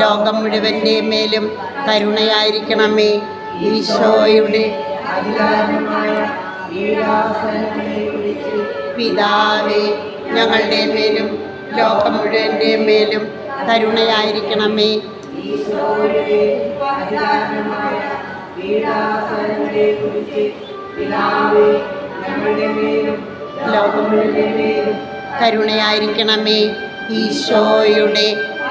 ലോകം മുഴുവന്റെ മേലും കരുണയായിരിക്കണമേ ഈശോയുടെ പിതാവേ ഞങ്ങളുടെ മേലും ലോകം മുഴുവന്റെ മേലും കരുണയായിരിക്കണമേ. ലോകം മുഴുവന്റെ കരുണയായിരിക്കണമേ ഈശോയുടെ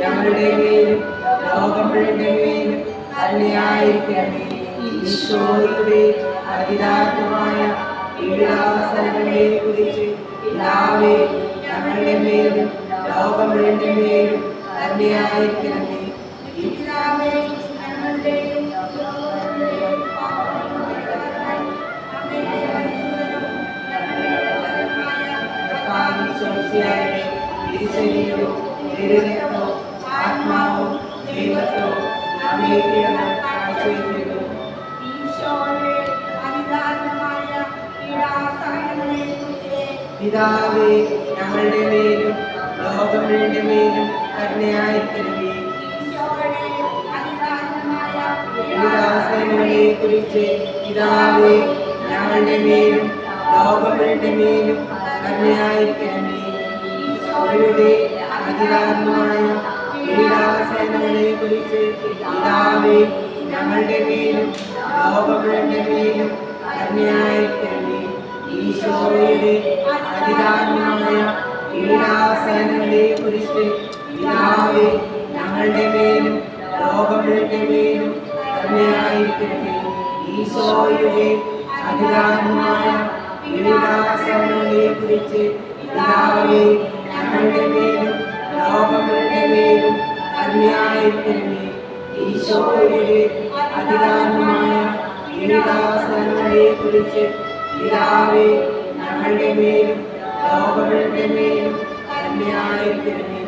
ഞങ്ങളുടെ മേലും ലോകങ്ങളുടെ മേലും അല്ലയായിരിക്കണമേ ഈശോയുടെ അതിദാതമായ പീഡാസനങ്ങളെ കുറിച്ച് പിതാവേ ഞങ്ങളുടെ മേലും ലോകങ്ങളുടെ മേലും അല്ലയായിരിക്കണമേ തിരിച്ചറിയോ ആത്മാവും ദൈവത്തോ അമേരിക്കണം ആശ്രയിക്കുന്നു ഈശോയുടെ അതിദാരുണമായ പീഡാസഹനങ്ങളെക്കുറിച്ച് പിതാവേ ഞങ്ങളുടെ മേലും ലോകങ്ങളുടെ മേലും കരുണയായിരിക്കണമേ ഈശോയുടെ അതിദാരുണമായ പീഡാസനങ്ങളെ കുറിച്ച് പിതാവേ ഞങ്ങളുടെ മേലും ലോകങ്ങളുടെ മേലും കരുണയായിരിക്കണമേ ഈശോയുടെ അതിദാരുണമായ പീഡാസനങ്ങളെ കുറിച്ച് പിതാവേ ഞങ്ങളുടെ മേലും ലോകങ്ങളുടെ മേലും കരുണയായിരിക്കണമേ ഈശോയുടെ അതിദാരുണമായ പീഡാസനങ്ങളെ കുറിച്ച് പിതാവേ ഞങ്ങളുടെ മേലും ലോകങ്ങളുടെ മേലും കരുണയായിരിക്കണമേ ഈശോയുടെ അതിദാരുണമായ പീഡാസനങ്ങളെ കുറിച്ച് പിതാവേ ഞങ്ങളുടെ മേലും ലോകങ്ങളുടെ മേലും കരുണയായിരിക്കണമേ ഈശോയുടെ അധികാരമായ പീഡാസനങ്ങളെ കുറിച്ച് പിതാവേ ഞങ്ങളുടെ മേലും ലോകങ്ങളുടെ മേലും കരുണയായിരിക്കണമേ.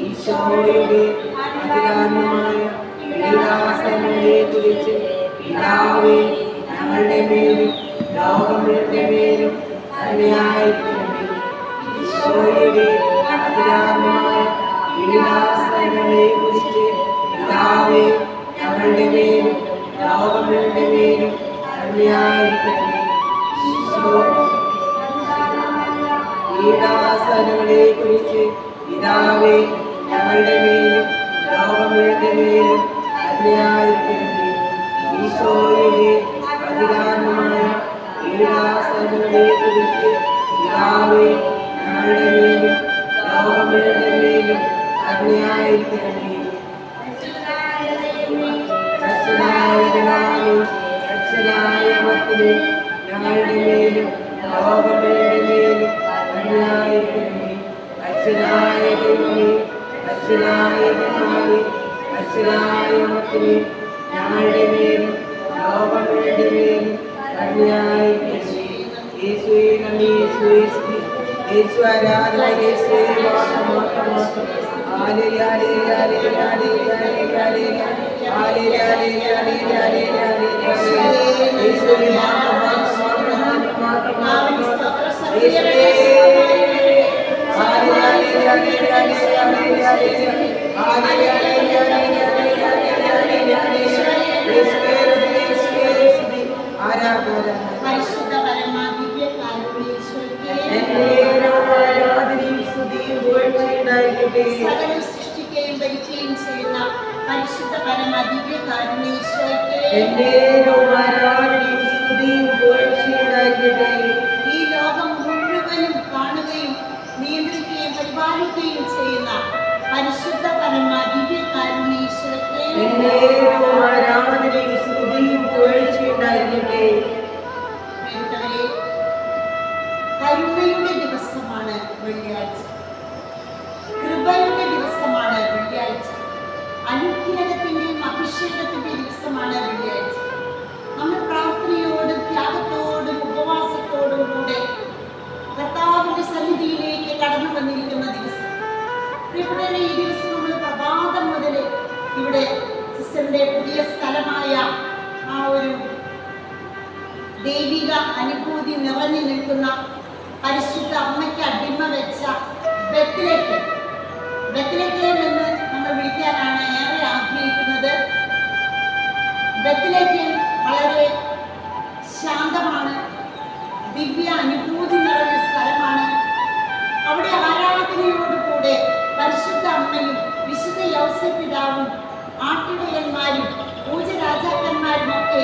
ഈശോയുടെ അധികാരമായ പീഡാസനങ്ങളെ കുറിച്ച് പിതാവേ ഞങ്ങളുടെ മേലും ലോകങ്ങളുടെ മേലും കരുണയായിരിക്കണമേ. ഈശോയുടെ അതിദാരുണമായ പീഡാസനങ്ങളെ കുറിച്ച് പിതാവേ ഞങ്ങളുടെ മേലും ലോകങ്ങളുടെ മേലും കരുണയായിരിക്കണമേ. ഈശോ പീഡാസനങ്ങളെ കുറിച്ച് പിതാവേ ഞങ്ങളുടെ മേലും ലോകങ്ങളുടെ മേലും കരുണയായിരിക്കണമേ. ഈശോയുടെ അതിദാരുണമായ പീഡാസനങ്ങളെ കുറിച്ച് പിതാവേ ഞങ്ങളുടെ മേലും ലോകങ്ങളുടെ മേലും കരുണയായിരിക്കണമേ രക്ഷനായ പിതാവേ, രക്ഷനായ മക്കളെ ഞങ്ങളുടെ മേലും ലോകങ്ങളുടെ മേലും കരുണയായിരിക്കണമേ രക്ഷനായ ദൈവമേ രക്ഷനായ പിതാവേ, രക്ഷനായ മക്കളെ ഞങ്ങളുടെ മേലും ലോകങ്ങളുടെ മേലും കരുണയായിരിക്കണമേ യേശുവേ നന്ദി യേശുവേ സ്തുതി. യേശു ആരാധന Hallelujah. യേശുവിന്റെ പുതിയ സ്ഥലമായ ആ ഒരു ദൈവിക അനുഭൂതി നിറഞ്ഞു നിൽക്കുന്ന പരിശുദ്ധ അമ്മയ്ക്ക് അടിമ വെച്ച ബെത്ലേഖം ബെത്ലേഖം എന്ന് നമ്മൾ വിളിക്കാനാണ് ഏറെ ആഗ്രഹിക്കുന്നത്. ബെത്ലേഖം വളരെ ശാന്തമാണ് ദിവ്യ അനുഭൂതി നിറഞ്ഞ സ്ഥലമാണ്. അവിടെ ആരാധനയോടുകൂടെ പരിശുദ്ധ അമ്മയും വിശുദ്ധ യൗസ പിതാവും ആട്ടിടയന്മാരും പൂജരാജാക്കന്മാരും ഒക്കെ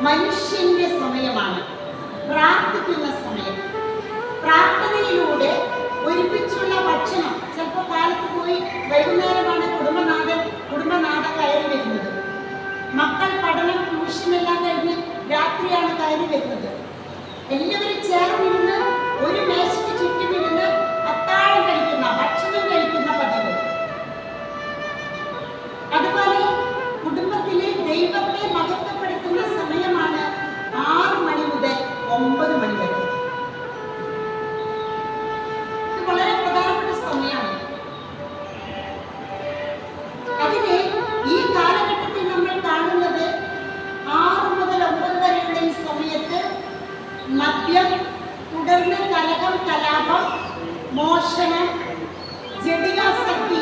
മനുഷ്യന്റെ സമയമാണ്. പ്രാർത്ഥിക്കുന്ന സമയം. പ്രാർത്ഥനയിലൂടെ ഒരുമിച്ചുള്ള ഭക്ഷണം. ചിലപ്പോൾ കാലത്ത് പോയി വൈകുന്നേരമാണ് കുടുംബനാഥൻ കുടുംബനാഥ കയറി വരുന്നത്. മക്കൾ പഠനം ട്യൂഷനെല്ലാം കഴിഞ്ഞ് രാത്രിയാണ് കയറി വരുന്നത്. എല്ലാവരും ചേർന്നിരുന്ന് ഒരു മേശയ്ക്ക് ചുറ്റുമിരുന്ന് കാവ്യം തുടർന്ന് കലകം കലാപം മോഷണം ജടികാസക്തി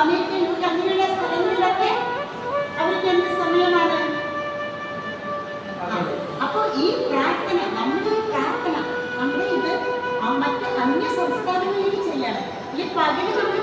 അമേരിക്കയിലൂടെ അങ്ങനെയുള്ള സ്ഥലങ്ങളിലൊക്കെ അവർക്ക് എന്ത് സമയമാണ്? അപ്പോൾ ഈ പ്രാർത്ഥന നമ്മുടെ പ്രാർത്ഥന നമ്മുടെ ഇത് മറ്റ് അന്യ സംസ്ഥാനങ്ങളിൽ ചെയ്യണം ഈ പകൽ നമ്മൾ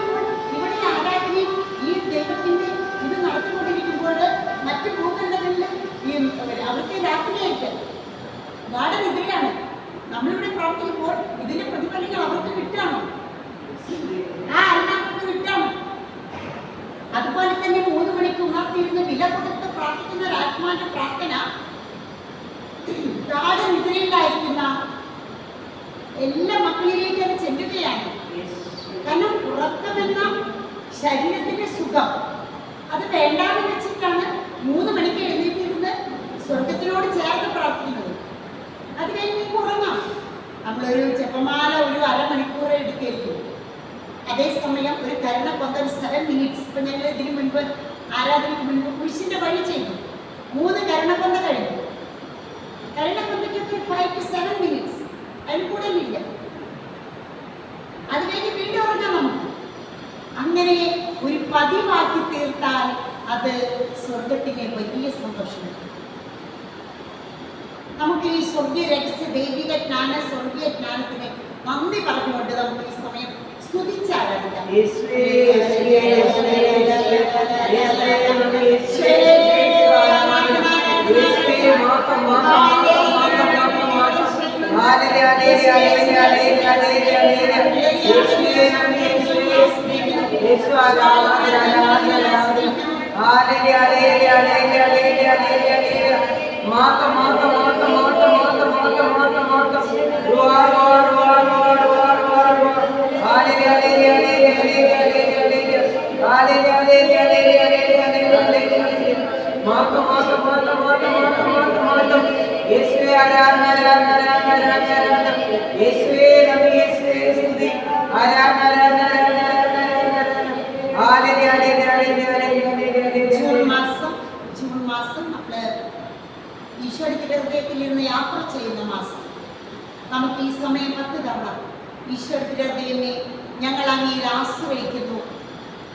ശരീരത്തിന്റെ സുഖം. അത് വേണ്ടാന്ന് വെച്ചിട്ടാണ് മൂന്ന് മണിക്ക് എഴുന്നേറ്റിരുന്ന് സ്വർഗത്തിനോട് ചേർത്ത് പ്രാർത്ഥിക്കുന്നത്. അത് കഴിഞ്ഞ് ഉറങ്ങാം. നമ്മളൊരു ചെപ്പമാല ഒരു അരമണിക്കൂർ എടുക്കായിരിക്കും അതേസമയം ഒരു കരുണ പൊന്തൽ സെവൻ മിനിറ്റ്സ് ഇപ്പൊ ഞങ്ങൾ ഇതിനു മുൻപ് ആരാധനയ്ക്ക് മുൻപ് കുരിശിന്റെ വഴി ചെയ്തു. മൂന്ന് കരുണപന്ത കഴിഞ്ഞു. കരുണപന്തയ്ക്കൊക്കെ ഒരു ഫൈവ് ടു സെവൻ മിനിറ്റ്സ് അതിന് കൂടുതലില്ല അത് കഴിഞ്ഞ് വീണ്ടും ഉറങ്ങാം നമുക്ക്. അങ്ങനെ ഒരു പതിവാക്കി തീർത്താൽ അത് സ്വർഗത്തിൻ്റെ വലിയ സന്തോഷം നമുക്ക് ഈ സ്വർഗീയ രഹസ്യ ദൈവിക ജ്ഞാന സ്വർഗീയ ജ്ഞാനത്തിന് നന്ദി പറഞ്ഞുകൊണ്ട് നമുക്ക് ഈ സമയം സ്തുതിച്ചാരാധിക്കാം Yes, we ഈശോയുടെ ഹൃദയത്തിൽ നിന്ന് യാത്ര ചെയ്യുന്ന മാസം. നമുക്ക് ഈ സമയം പത്ത് തവണ ഈശോയുടെ ഹൃദയമേ ഞങ്ങൾ അങ്ങയിൽ ആശ്രയിക്കുന്നു.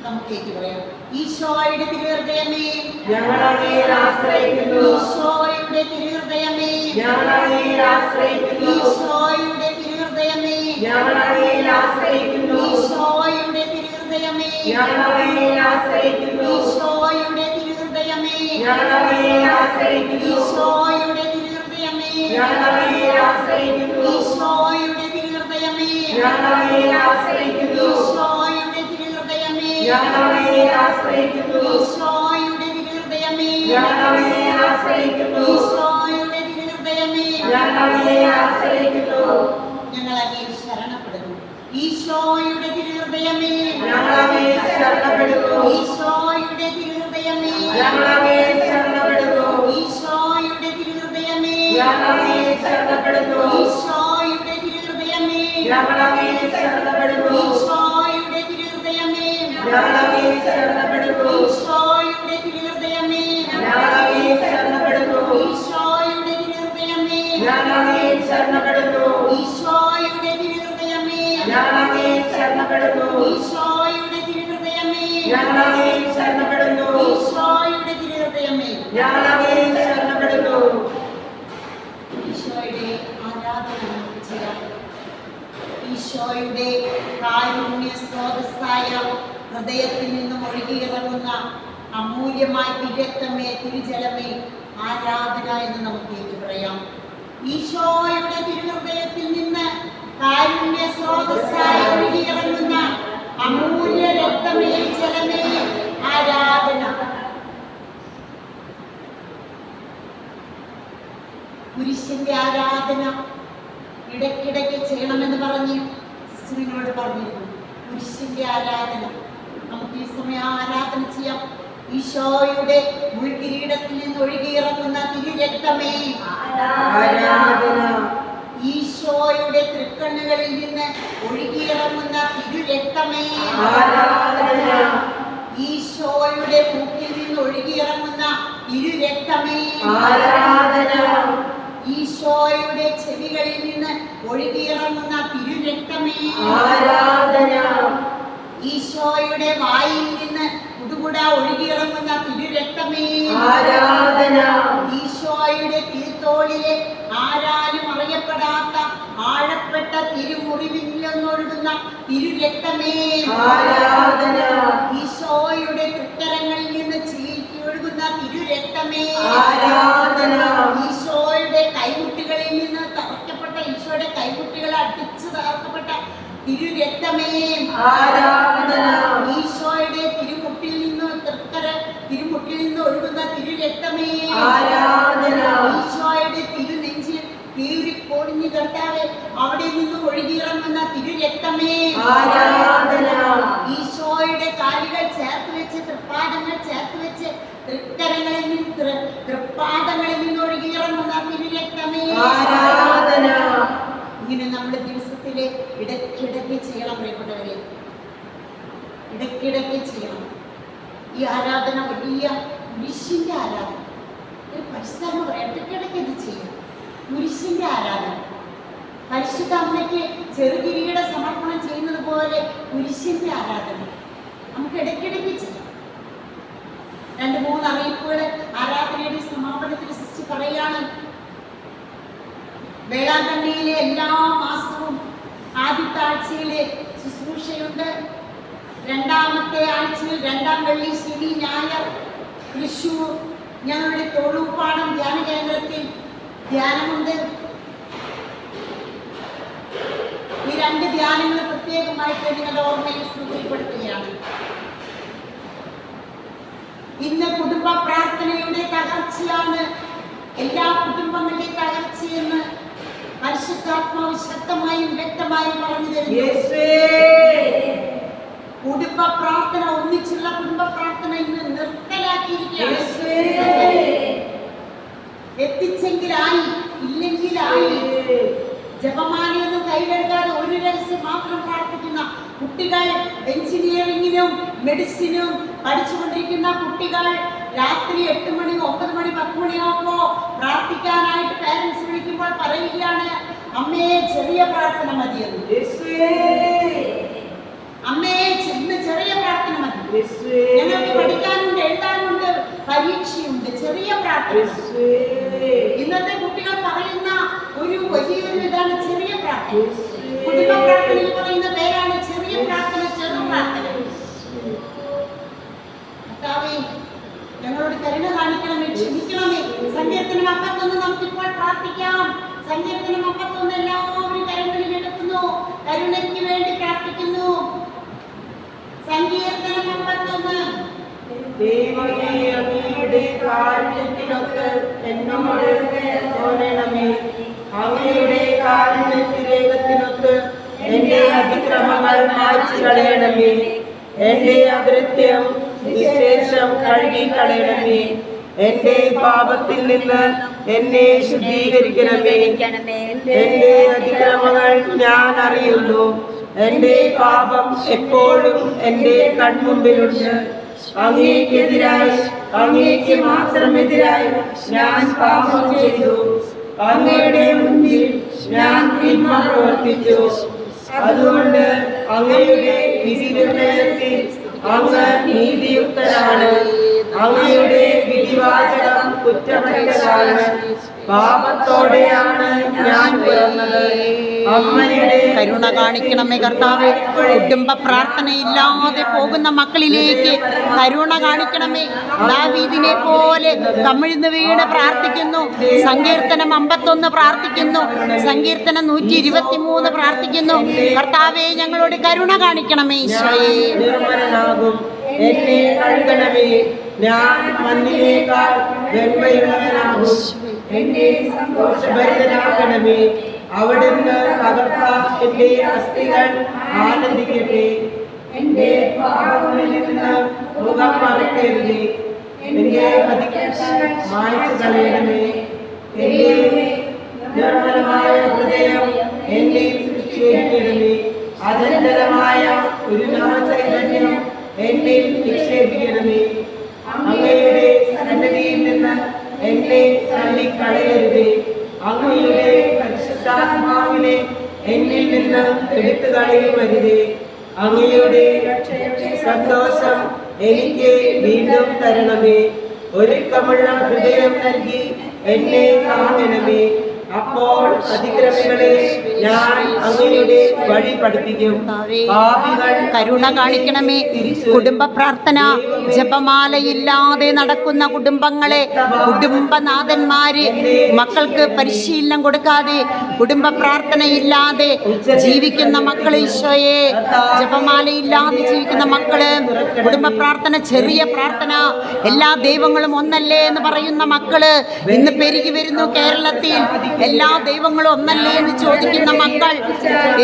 നമുക്ക് ഈശോയുടെ തിരുഹൃദയമേ. ഈശോയുടെ തിരുഹൃദയമേ. ഈശോയുടെ തിരുഹൃദയമേ. ഈശോയുടെ തിരുഹൃദയമേ ഞങ്ങൾ അങ്ങയിൽ ആശ്രയിക്കുന്നു ഈശോയുടെ തിരുഹൃദയമേ ഈശോയുടെ തിരുഹൃദയമേ ഈശോയുടെ തിരുഹൃദയമേ ഈശോയുടെ തിരുഹൃദയമേ ഈശോയുടെ ഞങ്ങൾ ശരണപ്പെടുന്നു. ഈശോയുടെ തിരുഹൃദയമേ ഈശോയുടെ തിരുഹൃദയമേ ഈശോയുടെ തിരുഹൃദയമേ. ഈശോയുടെ തിരുഹൃദയമേ. ഈശോയുടെ തിരുഹൃദയമേ. ഈശോയുടെ തിരുഹൃദയമേ. ഈശോയുടെ തിരുഹൃദയമേ. ഈശോയുടെ തിരുഹൃദയമേ. ഈശോയുടെ തിരുഹൃദയമേ ഞങ്ങൾ അങ്ങയിൽ ശരണപ്പെടുന്നു ഈശോയുടെ ആരാധന നമുക്ക് ചെയ്യാം ഈശോയുടെ കാരുണ്യ സ്രോതസ്സായ ഹൃദയത്തിൽ നിന്നും ഒഴുകിയിറങ്ങുന്ന അമൂല്യമായ തിരക്തമേ തിരുജലമേ ആരാധന എന്ന് നമുക്ക് ഏറ്റു പറയാം. ഈശോയുടെ തിരുഹൃദയത്തിൽ നിന്ന് കാരുണ്യ സ്രോതസ്സായി ഒഴുകിയിറങ്ങുന്ന അമൂല്യ രക്തമേ ജലമേ ആരാധന. പുരുഷന്റെ ആരാധന ഇടയ്ക്കിടയ്ക്ക് ചെയ്യണമെന്ന് പറഞ്ഞ് സിസ്റ്ററിനോട് പറഞ്ഞിരുന്നു കുരിശിന്റെ ആരാധന. നമുക്ക് ഈ സമയം ആരാധന ചെയ്യാം. ഈശോയുടെ മുൾകിരീടത്തിൽ നിന്ന് ഒഴുകിയിറങ്ങുന്ന തിരുരക്തമേ. ഈശോയുടെ തൃക്കണ്ണുകളിൽ നിന്ന് ഒഴുകിയിറങ്ങുന്ന തിരുരക്തമേ. ഈശോയുടെ മൂക്കിൽ നിന്ന് ഒഴുകിയിറങ്ങുന്ന തിരുരക്തമേ. ഈശോയുടെ ചെവികളിൽ നിന്ന് ഒഴുകിയിറങ്ങുന്ന തിരുരക്തമേ. ആരാധന. ഈശോയുടെ വായിൽ നിന്ന് കുടുകുട ഒഴുകിയിറങ്ങുന്ന തിരുരക്തമേ. ആരാധന. ഈശോയുടെ തിരുത്തോളിലെ ആരാലും അറിയപ്പെടാത്ത ആഴപ്പെട്ട തിരുമുറിവിൽ നിന്നൊഴുകുന്ന തിരുരക്തമേ. ആരാധന. ഈശോയുടെ തൃക്കരങ്ങളിൽ നിന്ന് ചീറ്റി ഒഴുകുന്ന തിരുരക്തമേ. ആരാധന. തറക്കപ്പെട്ട ഈശോയുടെ കൈമുട്ടുകൾ അടിച്ചു തകർക്കപ്പെട്ട തിരുരക്തമേ ആരാധന. ഈശോയുടെ തിരുമുട്ടിൽ നിന്ന് തൃക്കര തിരുമുട്ടിൽ നിന്ന് ഒഴുകുന്ന തിരുരക്തമേ. ആരാധന. ഈശോയുടെ തിരുനെഞ്ചിൽ കീറി പൊടിഞ്ഞു കർത്താവെ അവിടെ നിന്ന് ഒഴുകിയിറങ്ങുന്ന തിരുരക്തമേ. ആരാധന ഈശോയുടെ കാലുകൾ ചേർത്ത് വെച്ച് തൃപ്പാദങ്ങൾ ചേർത്ത് വെച്ച് തൃക്കരങ്ങളിൽ നിന്ന് തൃ- തൃപ്പാദങ്ങളിൽ നിന്ന് ഒഴുകിയിറങ്ങുന്ന തിരുരക്തമേ ആരാധന ഇങ്ങനെ നമ്മുടെ ദിവസത്തിലെ ഇടയ്ക്കിടയ്ക്ക് ചെയ്യണം പ്രിയപ്പെട്ടവരെ ഇടയ്ക്കിടയ്ക്ക് ചെയ്യണം. ഈ ആരാധന വലിയ മുരിശിന്റെ ആരാധന. ഒരു പരിസ്ഥിതി ഇടയ്ക്കിടയ്ക്ക് ഇത് ചെയ്യണം മുരിശിന്റെ ആരാധന. പരിശുദ്ധ അമ്മയ്ക്ക് ചെറുകിരിയുടെ സമർപ്പണം ചെയ്യുന്നത് പോലെ മുരിശിന്റെ ആരാധന. നമുക്ക് ഇടയ്ക്കിടയ്ക്ക് ചെയ്യാം. രണ്ട് മൂന്ന് അറിയിപ്പുകൾ ആരാധനയുടെ സമാപനത്തിൽ സൃഷ്ടിച്ച് പറയാണ് വേളാങ്കണ്ണിയിലെ എല്ലാ മാസവും ആദ്യത്താഴ്ചയിലെ ശുശ്രൂഷയുണ്ട്. രണ്ടാമത്തെ ആഴ്ചയിൽ രണ്ടാം വെള്ളി ശനി ഞായർ തൃശൂർ ഞങ്ങളുടെ തോളൂപ്പാടം ധ്യാന കേന്ദ്രത്തിൽ ധ്യാനമുണ്ട്. ഈ രണ്ട് ധ്യാനങ്ങൾ പ്രത്യേകമായിട്ട് നിങ്ങളുടെ ഓർമ്മയിൽ ശ്രദ്ധയിൽപ്പെടുത്തുകയാണ് ഇന്ന് കുടുംബ പ്രാർത്ഥനയുടെ തകർച്ചയാണ് എല്ലാ കുടുംബങ്ങളുടെയും തകർച്ചയെന്ന് പരിശുദ്ധാത്മാവ് ശക്തമായും വ്യക്തമായും പറഞ്ഞു തരുന്നു. കുടുംബ പ്രാർത്ഥന ഒന്നിച്ചുള്ള കുടുംബ പ്രാർത്ഥന ഇന്ന് നിർത്തലാക്കിയിരിക്കുകയാണ്. എത്തിച്ചെങ്കിലായി ഇല്ലെങ്കിലായി. ജപമാലയൊന്നും കയ്യിലെടുക്കാതെ ഒരു രഹസ്യം മാത്രം പ്രാർത്ഥിക്കുന്ന കുട്ടികൾ എഞ്ചിനീയറിംഗിനും മെഡിസിനും പഠിച്ചുകൊണ്ടിരിക്കുന്ന കുട്ടികൾ രാത്രി എട്ട് മണി ഒമ്പത് മണി പത്ത് മണിയാകുമ്പോ പ്രാർത്ഥിക്കാനായിട്ട് പാരന്റ്സ് വിളിക്കുമ്പോൾ പറയുകയാണ് അമ്മയെ ചെറിയ പ്രാർത്ഥന മതിയെന്ന്. യേശുവേ അമ്മേ ഇന്ന് ചെറിയ പ്രാർത്ഥന മതി. ഞങ്ങൾക്ക് പഠിക്കാനുണ്ട് എഴുതാനുണ്ട് പരീക്ഷയുണ്ട്. ചെറിയ പ്രാർത്ഥന. ഇന്നത്തെ കുട്ടികൾ പറയുന്ന ഒരു വലിയൊരു ഇതാണ് ചെറിയ പ്രാർത്ഥന. കുടുംബ പ്രാർത്ഥനയിൽ പറയുന്ന പേരാണ് ചെറിയ പ്രാർത്ഥന ചെറു പ്രാർത്ഥന. കർത്താവേ, ഞങ്ങളോട് കരുണ കാണിക്കണമേ ക്ഷമിക്കണമേ. സങ്കീർത്തനം അമ്പത്തൊന്ന് നമുക്കിപ്പോൾ പ്രാർത്ഥിക്കാം. സങ്കീർത്തനം അമ്പത്തൊന്ന് എല്ലാവരും കരുണയിൽ എടുക്കുന്നു. കരുണയ്ക്ക് വേണ്ടി പ്രാർത്ഥിക്കുന്നു. സങ്കീർത്തനം അമ്പത്തൊന്ന് ദൈവമേ അങ്ങയുടെ കാരുണ്യത്തിനൊത്ത് എന്നോട് തോന്നണമേ അങ്ങയുടെ കാരുണ്യത്തിരേകത്തിനൊത്ത് എന്റെ അതിക്രമങ്ങൾ മായ്ച്ചു കളയണമേ എന്റെ അകൃത്യം വിശേഷം കഴുകി കളയണമേ എന്റെ പാപത്തിൽ നിന്ന് എന്നെ ശുദ്ധീകരിക്കണമേ എന്റെ അതിക്രമങ്ങൾ ഞാൻ അറിയുന്നു. എന്റെ പാപം എപ്പോഴും എന്റെ കൺമുമ്പിലുണ്ട്. അങ്ങേക്കെതിരായി അങ്ങേക്ക് മാത്രമെതിരായി ഞാൻ പാപം ചെയ്തു. അങ്ങയുടെ മുന്നിൽ ഞാൻ തിന്മ പ്രവർത്തിച്ചു അതുകൊണ്ട് അങ്ങയുടെ വിധി നിർണയത്തിൽ അങ്ങ് നീതിയുക്തനാണ്. അങ്ങയുടെ വിധിവാചകം കുറ്റമറ്റതാണ് പാപത്തോടെയാണ് ഞാൻ പിറന്നത്. അമ്മയുടെ കരുണ കാണിക്കണമേ കർത്താവ്. കുടുംബ പ്രാർത്ഥനയില്ലാതെ പോകുന്ന മക്കളിലേക്ക് കരുണ കാണിക്കണമേ. ദാവീദിനെ പോലെ കമിഴ്ന്ന് വീണ് പ്രാർത്ഥിക്കുന്നു. സങ്കീർത്തനം അമ്പത്തൊന്ന് പ്രാർത്ഥിക്കുന്നു. സങ്കീർത്തനം നൂറ്റി ഇരുപത്തി മൂന്ന് പ്രാർത്ഥിക്കുന്നു. കർത്താവെ ഞങ്ങളോട് കരുണ കാണിക്കണമേ ഈശോയെ. നിർമ്മലനാകും. എന്നെ കഴുകണമേ ഞാൻ മണ്ണിനേക്കാൾ വെണ്മയുള്ളവനാകും എന്നെ സന്തോഷഭരിതനാക്കണമേ. അവിടുന്ന് തകർത്ത എന്റെ അസ്ഥികൾ ആനന്ദിക്കട്ടെ. എന്റെ പാപങ്ങളിൽ നിന്ന് മുഖം മറക്കരുതേ. എന്റെ മായ്ച്ചു കളയണമേ. എന്റെ നിർമ്മലമായ ഹൃദയം എന്നെ നിക്ഷേപിക്കണമേ അചഞ്ചലമായ ഒരു നാമചൈതന്യം എന്നിൽ നിക്ഷേപിക്കണമേ അങ്ങയുടെ സന്നദ്ധിയിൽ നിന്ന് എന്നെ തള്ളിക്കളയരുതേ. അങ്ങയുടെ പരിശുദ്ധാത്മാവിനെ എന്നിൽ നിന്ന് എടുത്തു കളയുമരുതേ. അങ്ങയുടെ സന്തോഷം എനിക്ക് വീണ്ടും തരണമേ. ഒരുക്കമുള്ള ഹൃദയം നൽകി എന്നെ കാണണമേ. അപ്പോൾ അതിക്രമികളെ ഞാൻ അങ്ങയുടെ വഴി പഠിപ്പിക്കും. പാപികൾ കരുണ കാണിക്കണമേ. കുടുംബ പ്രാർത്ഥന ജപമാലയില്ലാതെ നടക്കുന്ന കുടുംബങ്ങളെ കുടുംബനാഥന്മാര് മക്കൾക്ക് പരിശീലനം കൊടുക്കാതെ കുടുംബ പ്രാർത്ഥനയില്ലാതെ ജീവിക്കുന്ന മക്കൾ ഈശോയെ ജപമാലയില്ലാതെ ജീവിക്കുന്ന മക്കൾ കുടുംബ പ്രാർത്ഥന ചെറിയ പ്രാർത്ഥന എല്ലാ ദൈവങ്ങളും ഒന്നല്ലേ എന്ന് പറയുന്ന മക്കൾ ഇന്ന് പെരുകി വരുന്നു കേരളത്തിൽ. എല്ലാ ദൈവങ്ങളും ഒന്നല്ലേ എന്ന് ചോദിക്കുന്ന മക്കൾ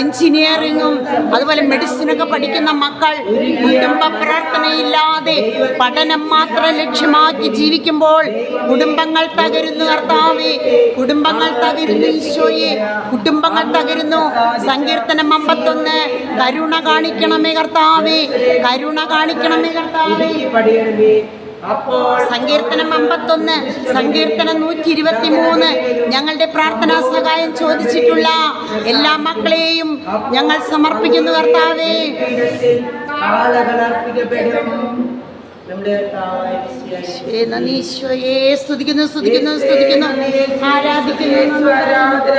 എഞ്ചിനീയറിങ്ങും അതുപോലെ മെഡിസിനൊക്കെ പഠിക്കുന്ന മക്കൾ കുടുംബ പ്രാർത്ഥനയില്ലാതെ പഠനം മാത്രം ലക്ഷ്യമാക്കി ജീവിക്കുമ്പോൾ കുടുംബങ്ങൾ തകരുന്നു കർത്താവേ കുടുംബങ്ങൾ തകരുന്നു ഈശോയെ കുടുംബങ്ങൾ തകരുന്നു. സങ്കീർത്തനം അമ്പത്തൊന്ന് കരുണ കാണിക്കണമേ കർത്താവേ കരുണ കാണിക്കണമേ കർത്താവേ. സങ്കീർത്തനം അമ്പത്തൊന്ന് സങ്കീർത്തനം നൂറ്റി ഇരുപത്തി മൂന്ന് ഞങ്ങളുടെ പ്രാർത്ഥനാ സഹായം ചോദിച്ചിട്ടുള്ള എല്ലാ മക്കളെയും ഞങ്ങൾ സമർപ്പിക്കുന്നു കർത്താവേ. സ്തുതിക്കുന്നു സ്തുതിക്കുന്നു സ്തുതിക്കുന്നു. ആരാധിക്കുന്നു ആരാധന